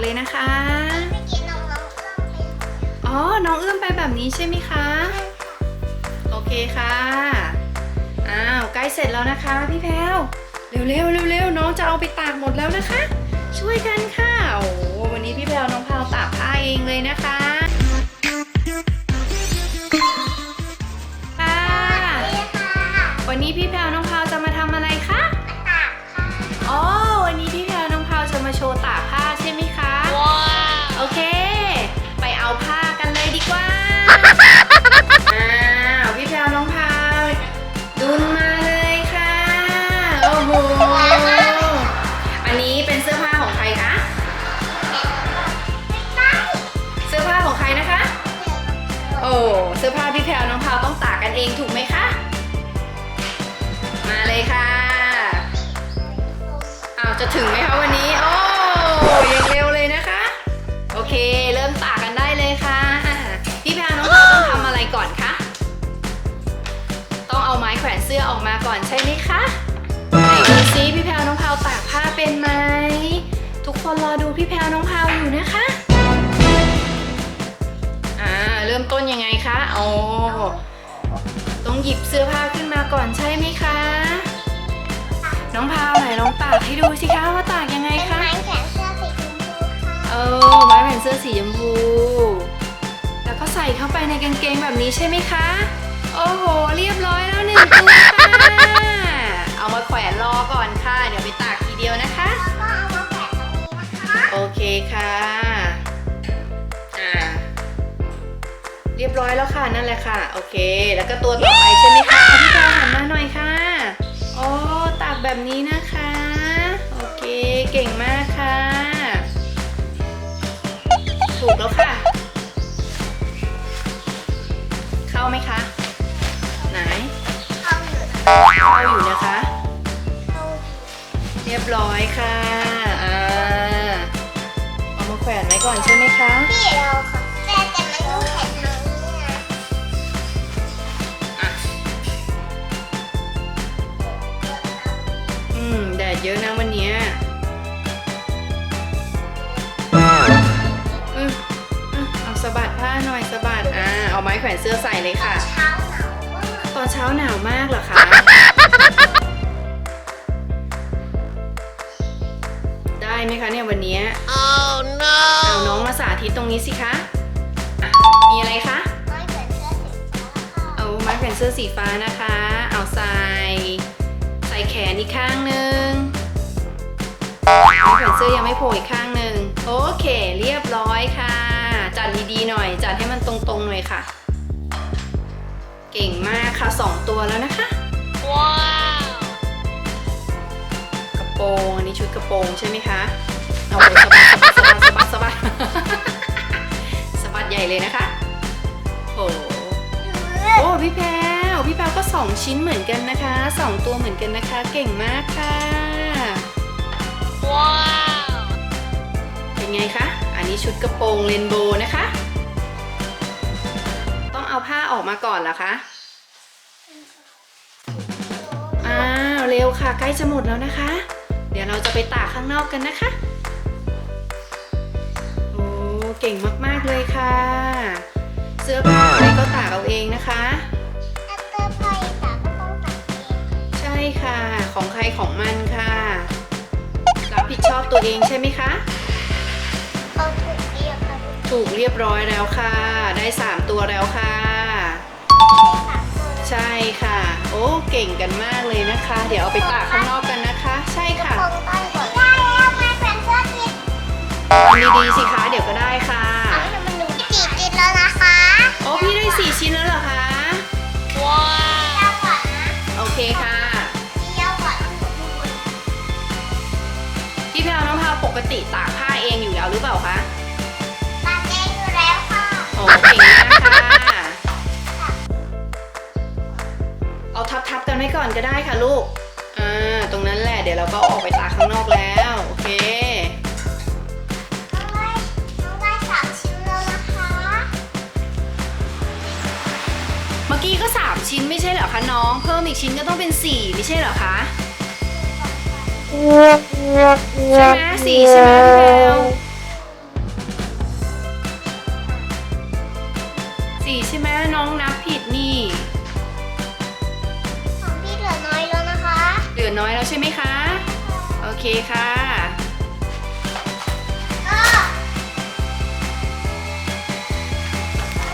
เลยนะคะเมื่อกี้น้องน้องเอื้อมไปอ๋อ น้องเอื้อมไปแบบนี้ใช่ไหมคะ โอเคค่ะ อ้าว ใกล้เสร็จแล้วนะคะ พี่แพลวเร็วเร็วเร็วเร็วน้องจะเอาไปตากหมดแล้วนะคะ ช่วยกันค่ะ โอ้โหวันนี้พี่แพลวน้องพาวตากผ้าเองเลยนะคะค่ะ สื้อผ้าพี่แพลวน้องพาวต้องตากกันเองถูกไหมคะ มาเลยค่ะอ้าวจะถึงไหมคะวันนี้ โอ้ยังเร็วเลยนะคะ โอเค เริ่มตากกันได้เลยค่ะพี่แพรน้องพาวต้องทำอะไรก่อนคะต้องเอาไม้แขวนเสื้อออกมาก่อนใช่ไหมคะไหนดูซิพี่แพรน้องพาวตากผ้าเป็นไหมทุกคนรอดูพี่แพรน้องพาวอยู่นะคะ อ่า เริ่มต้นยังไง คะโอ้ต้องหยิบเสื้อผ้าขึ้นมาก่อนใช่ไหมคะ น้องพาวไหนลองตากให้ดูสิคะว่าตากยังไงเป็นคะไม้แขวนเสื้อสีชมพูค่ะ เออไม้แผ่นเสื้อสีชมพู แล้วก็ใส่เข้าไปในกางเกงแบบนี้ใช่ไหมคะ โอ้โห เรียบร้อยแล้วหนึ่งตัวค่ะ เอามาแขวนรอก่อนค่ะ เดี๋ยวไปตากทีเดียวนะคะ แล้วก็เอามาแขวนตรงนี้นะคะ โอเคค่ะ เรียบร้อยแล้วค่ะนั่นแหละค่ะ โอเค แล้วก็ตัวต่อไปใช่ไหมคะพี่ปาหันมาหน่อยค่ะโอ้ตากแบบนี้นะคะ โอเคเก่งมากค่ะ ถูกแล้วค่ะ เข้าไหมคะ ไหน เข้าอยู่นะเข้าอยู่นะคะ เรียบร้อยค่ะอ่าเอามาแขวนไว้ก่อนใช่ไหมคะ พี่เราค่ะ ดดเยอะนะวันเนี้ยอืมอืมเอาสะบัดผ้าหน่อยสะบัดอ่าเอาไม้แขวนเสื้อใส่เลยค่ะเช้าหนาวมากตอนเช้าหนาวมากเหรอคะได้ไหมคะเนี่ยวันเนี้ย Oh no เอาน้องมาสาธิตตรงนี้สิคะอะมีอะไรคะไม้แขวนเสื้อสีฟ้าค่ะเอาไม้แขวนเสื้อสีฟ้านะคะ เอาใส่ใส่แขนอีกข้าง แขวนเสื้อยังไม่โผล่อีกข้างหนึ่งโอเค เรียบร้อยค่ะ จัดดีๆหน่อย จัดให้มันตรงๆหน่อยค่ะ เก่งมากค่ะสองตัวแล้วนะคะ ว้าวกระโปรงอันนี้ชุดกระโปรงใช่ไหมคะเอาไปสะบัดสะบัดสะบัดสะบัดสะบัดสะบัดใหญ่เลยนะคะโอ้โอ้พี่แพรวพี่แพรวก็สองชิ้นเหมือนกันนะคะสองตัวเหมือนกันนะคะ เก่งมากค่ะ ชุดกระโปรงเรนโบว์นะคะ ต้องเอาผ้าออกมาก่อนเหรอคะ อ้าว เร็วค่ะ ใกล้จะหมดแล้วนะคะ เดี๋ยวเราจะไปตากข้างนอกกันนะคะ โอ้ เก่งมากๆเลยค่ะ เสื้อผ้าอะไรก็ตากเอาเองนะคะถ้าเติมไปตากก็ต้องตักเองใช่ค่ะ ของใครของมันค่ะ รับผิดชอบตัวเองใช่ไหมคะ ถูกเรียบร้อยแล้วค่ะ ได้ 3 ตัวแล้วค่ะสามตัวใช่ค่ะ โอ้เก่งกันมากเลยนะคะ เดี๋ยวเอาไปตากข้างนอกกันนะคะ ใช่ค่ะคงต้นก่อนได้แล้วไม้แขวนเสื้อสีทำดีๆสิคะเดี๋ยวก็ได้ค่ะอันนี้มันดูสีจิตแล้วนะคะโอ้พี่ได้4ชิ้นแล้วเหรอคะว้าวเที่ยวก่อนนะโอเคค่ะเที่ยวก่อนพี่แพลวน้องพาวปกติตากผ้าเองอยู่แล้วหรือเปล่าคะ ไว้ก่อนก็ได้ค่ะลูก อ่า ตรงนั้นแหละ เดี๋ยวเราก็ออกไปตาข้างนอกแล้ว โอเค น้องได้น้องได้สามชิ้นแล้วนะคะเมื่อกี้ก็ 3 ชิ้นไม่ใช่เหรอคะน้อง เพิ่มอีกชิ้นก็ต้องเป็น 4 ไม่ใช่เหรอคะ ใช่ไหมสี่ใช่ไหมพี่แมวสี่ใช่ไหมน้องนับผิดนี่ พลวเคค่ะก็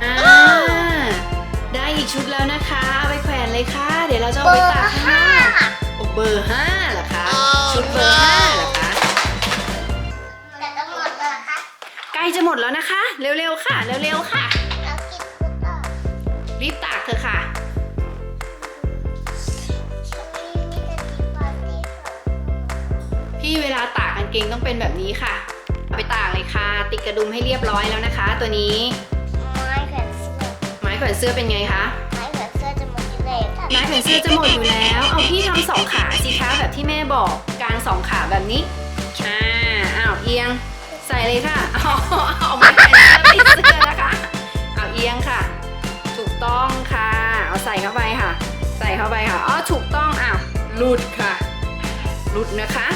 อ่า ได้อีกชุดแล้วนะคะเอาไปแขวนเลยค่ะ เดี๋ยวเราจะเอาเบอไปร์ตากข้างห้านอกโอ้เบอร์ห้าเหรอคะ ชุดเบอร์ห้าเหรอคะ แต่ต้องหมดเลยนะคะใกล้จะหมดแล้วนะคะ เร็วๆค่ะ เร็วๆค่ะ เรากินพุทธอะรีบตากเถอะค่ะ พี่เวลาตากกางเกงต้องเป็นแบบนี้ค่ะเอาไปตากเลยค่ะ ติดกระดุมให้เรียบร้อยแล้วนะคะ ตัวนี้ ไม้แขวนเสื้อ ไม้แขวนเสื้อเป็นไงคะ ไม้แขวนเสื้อจะหมดอยู่แล้วค่ะไม้แขวนเสื้อจะหมดอยู่แล้ว เอาพี่ทำสองขาสิคะแบบที่แม่บอกกลางสองขาแบบนี้ อ่า อ้าวเอียง ใส่เลยค่ะ เอาเอาไม้แขวนเสื้อติดเสื้อนะคะ เอาเอียงค่ะ ถูกต้องค่ะ เอาใส่เข้าไปค่ะ ใส่เข้าไปค่ะ อ๋อ ถูกต้องอ้าวหลุดค่ะหลุดนะคะ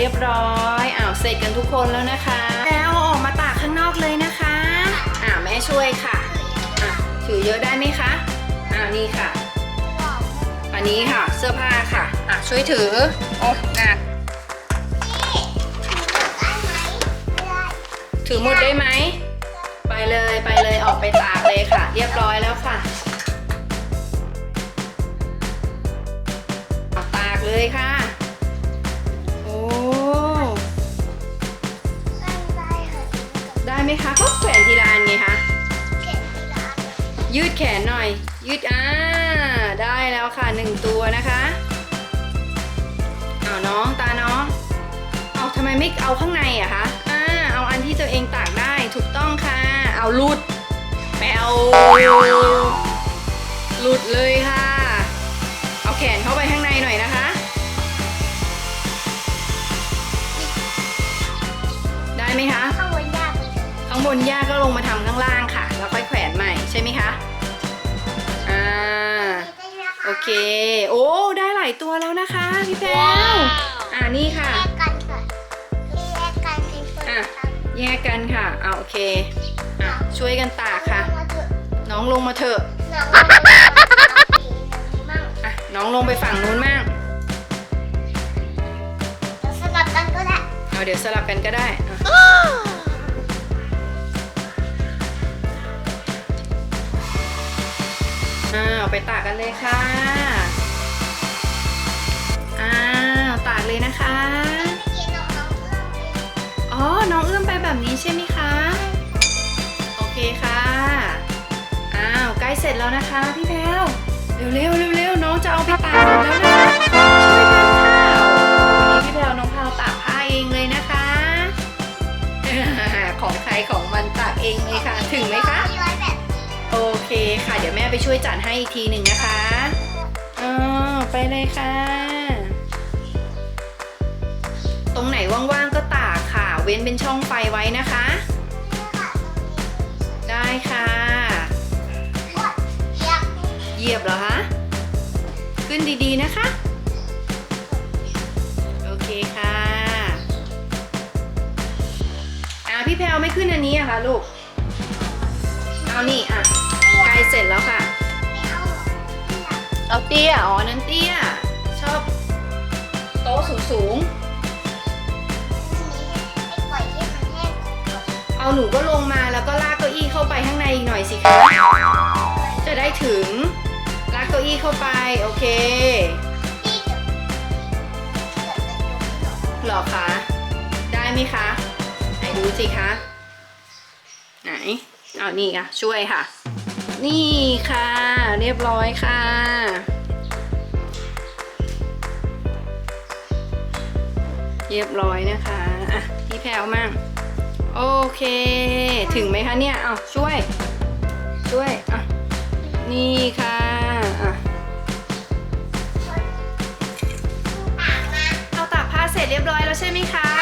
เรียบร้อยอ้าวเสร็จกันทุกคนแล้วนะคะ แล้วเอาออกมาตากข้างนอกเลยนะคะอ่าแม่ช่วยค่ะอะถือเยอะได้ไหมคะอ่านี่ค่ะ อันนี้ค่ะเสื้อผ้าค่ะอะช่วยถือโอ้หนักถือหมดได้ไหมไปเลยไปเลยออกไปตากเลยค่ะ ยืดแขนหน่อย ยืดอ่าได้แล้วค่ะหนึ่งตัวนะคะเอาน้องตาน้องเอาทำไมไม่เอาข้างในอะคะอ่าเอาอันที่ตัวเองตากได้ถูกต้องค่ะ เอาหลุดไปเอาหลุดเลยค่ะ เอาแขนเข้าไปข้างในหน่อยนะคะ ได้ไหมคะ ข้างบนยากก็ลงมาทำข้างล่างค่ะ แล้วค่อยแขวนใหม่ใช่ไหมคะอ่าโอเค โอ้ได้หลายตัวแล้วนะคะพี่แพรวอ่านี่ค่ะ แยกกันค่ะเอาโอเคอะช่วยกันตากค่ะ น้องลงมาเถอะอะน้องลงไปฝั่งนู้นมั่งสลับกันก็ได้เอาเดี๋ยวสลับกันก็ได้อะ อ้าวไปตากกันเลยค่ะ อ้าวตากเลยนะคะ อ๋อ น้องเอื้อมไปแบบนี้ใช่ไหมคะ โอเคค่ะ อ้าวใกล้เสร็จแล้วนะคะพี่แพลวเร็วๆเร็วๆน้องจะเอาไปตากแล้วนะคะช่วยกันค่ะวันนี้พี่แพลวน้องพาวตากผ้าเองเลยนะคะ ของใครของมันตากเองเลยค่ะ ไปช่วยจัดให้อีกทีหนึ่งนะคะอ๋อไปเลยค่ะ ตรงไหนว่างๆก็ตากค่ะ เว้นเป็นช่องไฟไว้นะคะ ได้ค่ะ เหยียบเหรอคะ ขึ้นดีๆนะคะ โอเคค่ะอ่าพี่แพลวไม่ขึ้นอันนี้อะคะลูก เอานี่อะ เสร็จแล้วค่ะ เอาเตี้ย อ๋อ นั้นเตี้ย ชอบโต๊ะสูงๆเอาหนูก็ลงมาแล้วก็ลากเก้าอี้เข้าไปข้างในอีกหน่อยสิคะ จะได้ถึง ลากเก้าอี้เข้าไป โอเคเหรอคะได้ไหมคะ ไหนดูสิคะ ไหน เอานี่ค่ะ ช่วยค่ะ นี่ค่ะ เรียบร้อยค่ะ เรียบร้อยนะคะอะพี่แพรวมั่งโอเค ถึงไหมคะเนี่ยเอาช่วย ช่วยอะนี่ค่ะอะเอาตากผ้าเสร็จเรียบร้อยแล้วใช่ไหมคะ